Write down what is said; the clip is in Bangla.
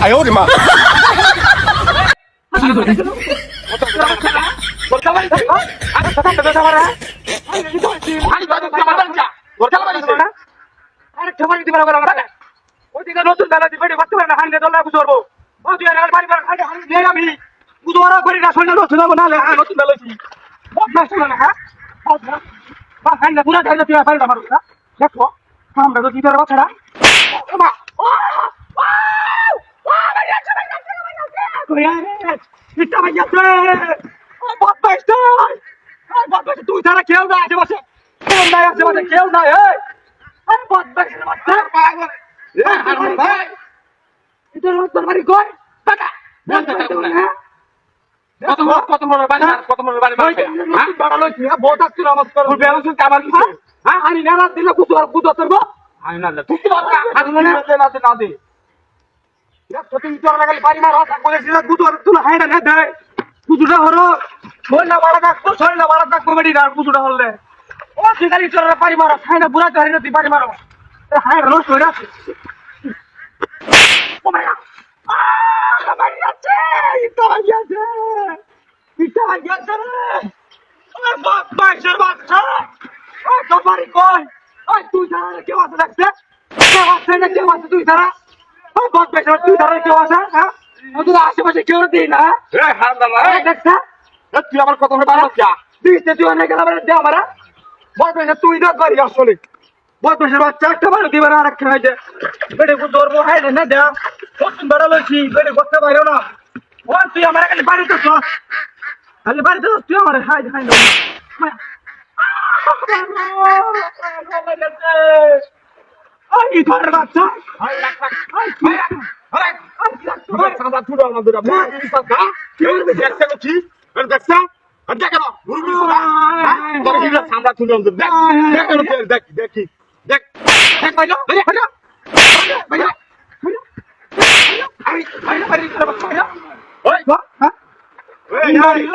哎呦我的妈！নতুন দাদা দিবে বাচ্চা না হাঙ্গে দল না বুঝব আমি। বুধবার করি না শোনা হ্যাঁ, নতুন যাব না নতুন লইছি বদমাস ছিল না হ্যাঁ বা খাই হ্যাঁ, না, পুরা খাই না তুই পারি না মারুস না হ্যাঁ? দেখো, আমরা তো দিদার বাচ্চারা তুই তারা কেউ না আশেপাশে। কেউ নাই আশেপাশে, কেউ নাই বদমাস তোর তোর বাড়ি ঘর টাকা কত হাই না দে কুতুটা হলো ছোড় ডাক তো ছোড় না বাড়া ডাক হল রে ও শিকারি চোর বাড়ি মারো হাই না বুড়া চড়ি না তুই বাড়ি হাই রোজ হয়ে মায়া আমার গেছে ইটা গেছে ইটা গেছে রে। আমার বাপ বাইশের বাচ্চা। ওই কপারি কই ওই তুই ছাড়া কেউ আছে দেখছে? কেউ আছে তুই ছাড়া ওই কেউ আছে হ্যাঁ? তোর আশেপাশে কেউ দিই না হ্যাঁ? হ্যাঁ, দেখছে? আমার কত বাচ্চা দিচ্ছে তুই অনেক দে আমার হ্যাঁ? বাপ তুই না পারি আসলে। বয়স বাচ্চা একটা বারো দিবে আর একটা হয় যে বেড়ে ধরবো হাই দেওয়া কখন বেড়ালছি বেড়ে করতে পারো না ও তুই আমার খালি বাড়িতে চ খালি বাড়িতে তুই আমার খাই খাই না এই দেখ Hari.